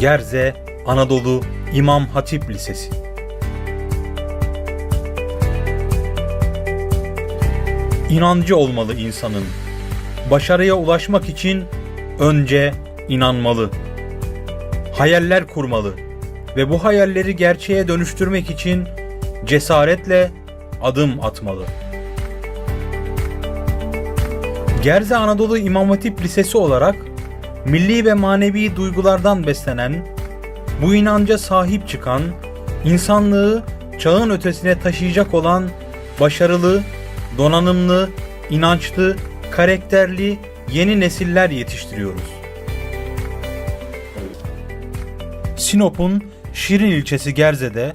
Gerze Anadolu İmam Hatip Lisesi İnancı olmalı insanın. Başarıya ulaşmak için önce inanmalı. Hayaller kurmalı ve bu hayalleri gerçeğe dönüştürmek için cesaretle adım atmalı. Gerze Anadolu İmam Hatip Lisesi olarak milli ve manevi duygulardan beslenen, bu inanca sahip çıkan, insanlığı çağın ötesine taşıyacak olan başarılı, donanımlı, inançlı, karakterli yeni nesiller yetiştiriyoruz. Sinop'un Şirin ilçesi Gerze'de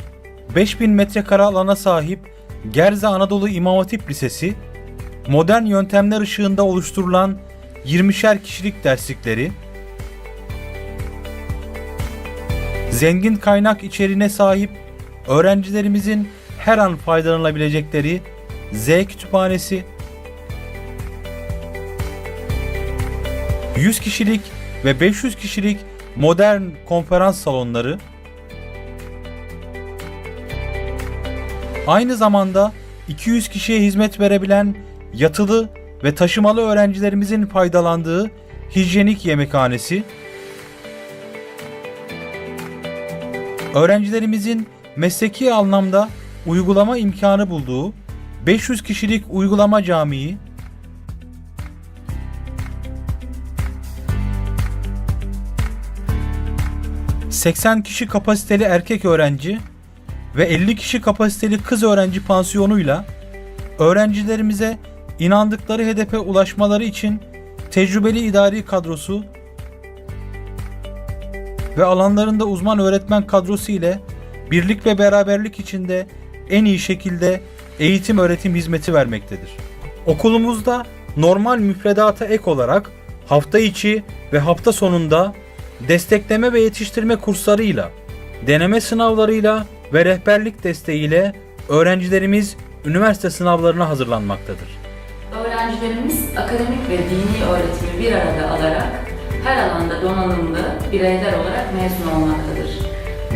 5000 metrekare alana sahip Gerze Anadolu İmam Hatip Lisesi, modern yöntemler ışığında oluşturulan 20'şer kişilik derslikleri, zengin kaynak içeriğine sahip öğrencilerimizin her an faydalanabilecekleri Z kütüphanesi, 100 kişilik ve 500 kişilik modern konferans salonları, aynı zamanda 200 kişiye hizmet verebilen yatılı ve taşımalı öğrencilerimizin faydalandığı hijyenik yemekhanesi, öğrencilerimizin mesleki anlamda uygulama imkanı bulduğu 500 kişilik uygulama camii, ...80 kişi kapasiteli erkek öğrenci ve 50 kişi kapasiteli kız öğrenci pansiyonuyla öğrencilerimize inandıkları hedefe ulaşmaları için tecrübeli idari kadrosu ve alanlarında uzman öğretmen kadrosu ile birlik ve beraberlik içinde en iyi şekilde eğitim öğretim hizmeti vermektedir. Okulumuzda normal müfredata ek olarak hafta içi ve hafta sonunda destekleme ve yetiştirme kurslarıyla, deneme sınavlarıyla ve rehberlik desteğiyle öğrencilerimiz üniversite sınavlarına hazırlanmaktadır. Öğrencilerimiz akademik ve dini öğretimi bir arada alarak her alanda donanımlı bireyler olarak mezun olmaktadır.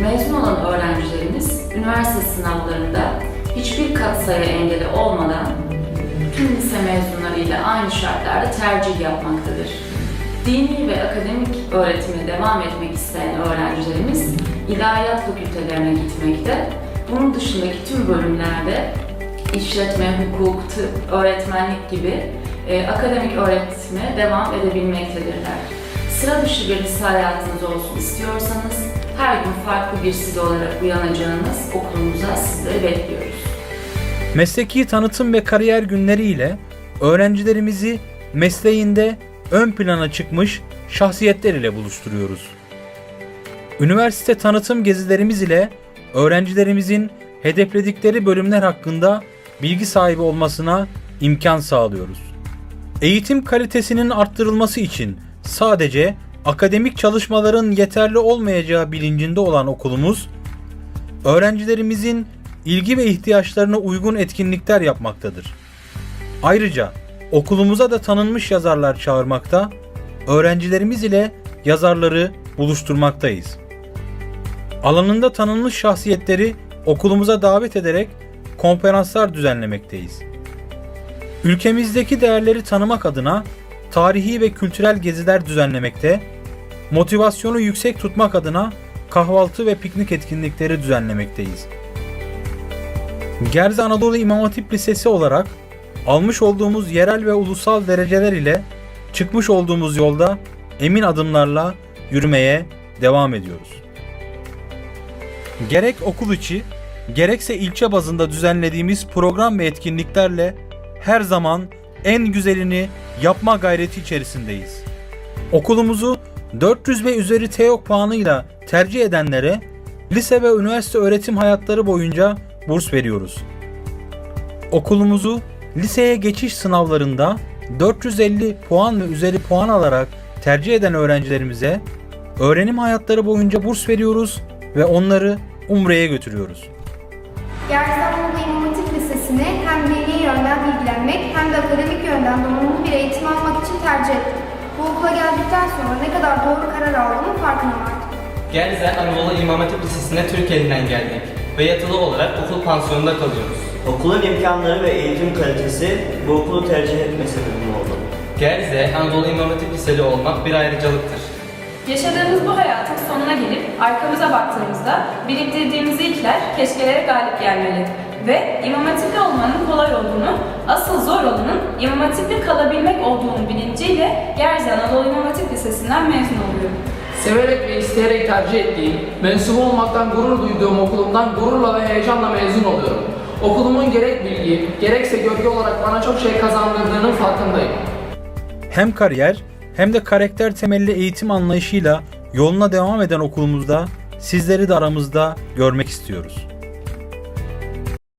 Mezun olan öğrencilerimiz üniversite sınavlarında hiçbir katsayı engeli olmadan tüm lise mezunlarıyla aynı şartlarda tercih yapmaktadır. Dini ve akademik öğretime devam etmek isteyen öğrencilerimiz ilahiyat fakültelerine gitmekte. Bunun dışındaki tüm bölümlerde işletme, hukuk, tıp, öğretmenlik gibi e, akademik öğretime devam edebilmektedirler. Sıra dışı bir lise hayatınız olsun istiyorsanız her gün farklı bir siz olarak uyanacağınız okulumuza sizleri bekliyoruz. Mesleki tanıtım ve kariyer günleri ile öğrencilerimizi mesleğinde ön plana çıkmış şahsiyetler ile buluşturuyoruz. Üniversite tanıtım gezilerimiz ile öğrencilerimizin hedefledikleri bölümler hakkında bilgi sahibi olmasına imkan sağlıyoruz. Eğitim kalitesinin arttırılması için sadece akademik çalışmaların yeterli olmayacağı bilincinde olan okulumuz, öğrencilerimizin ilgi ve ihtiyaçlarına uygun etkinlikler yapmaktadır. Ayrıca okulumuza da tanınmış yazarlar çağırmakta, öğrencilerimiz ile yazarları buluşturmaktayız. Alanında tanınmış şahsiyetleri okulumuza davet ederek konferanslar düzenlemekteyiz. Ülkemizdeki değerleri tanımak adına tarihi ve kültürel geziler düzenlemekte, motivasyonu yüksek tutmak adına kahvaltı ve piknik etkinlikleri düzenlemekteyiz. Gerze Anadolu İmam Hatip Lisesi olarak almış olduğumuz yerel ve ulusal dereceler ile çıkmış olduğumuz yolda emin adımlarla yürümeye devam ediyoruz. Gerek okul içi, gerekse ilçe bazında düzenlediğimiz program ve etkinliklerle her zaman en güzelini yapma gayreti içerisindeyiz. Okulumuzu 400 ve üzeri TEOK puanıyla tercih edenlere lise ve üniversite öğretim hayatları boyunca burs veriyoruz. Okulumuzu liseye geçiş sınavlarında 450 puan ve üzeri puan alarak tercih eden öğrencilerimize öğrenim hayatları boyunca burs veriyoruz ve onları Umre'ye götürüyoruz. Gerze Anadolu İmam Hatip Lisesi'ni hem dini yönden bilgilenmek hem de akademik yönden donanımlı bir eğitim almak için tercih ettim. Bu okula geldikten sonra ne kadar doğru karar aldığımın farkına vardım. Gerze Anadolu İmam Hatip Lisesi'ne Türkiye'den geldik ve yatılı olarak okul pansiyonunda kalıyoruz. Okulun imkanları ve eğitim kalitesi bu okulu tercih etme sebebim oldu. Gerze Anadolu İmam Hatip Liseli olmak bir ayrıcalıktır. Yaşadığımız bu hayatın sonuna gelip arkamıza baktığımızda biriktirdiğimiz ilkler keşkelere galip gelmeli. Ve İmam Hatipli olmanın kolay olduğunu, asıl zor olanın İmam Hatipli kalabilmek olduğunu bilinciyle Gerze Anadolu İmam Hatip Lisesi'nden mezun oluyorum. Severek ve isteyerek tercih ettiğim, mensup olmaktan gurur duyduğum okulumdan gururla ve heyecanla mezun oluyorum. Okulumun gerek bilgi, gerekse gölge olarak bana çok şey kazandırdığının farkındayım. Hem kariyer hem de karakter temelli eğitim anlayışıyla yoluna devam eden okulumuzda sizleri de aramızda görmek istiyoruz.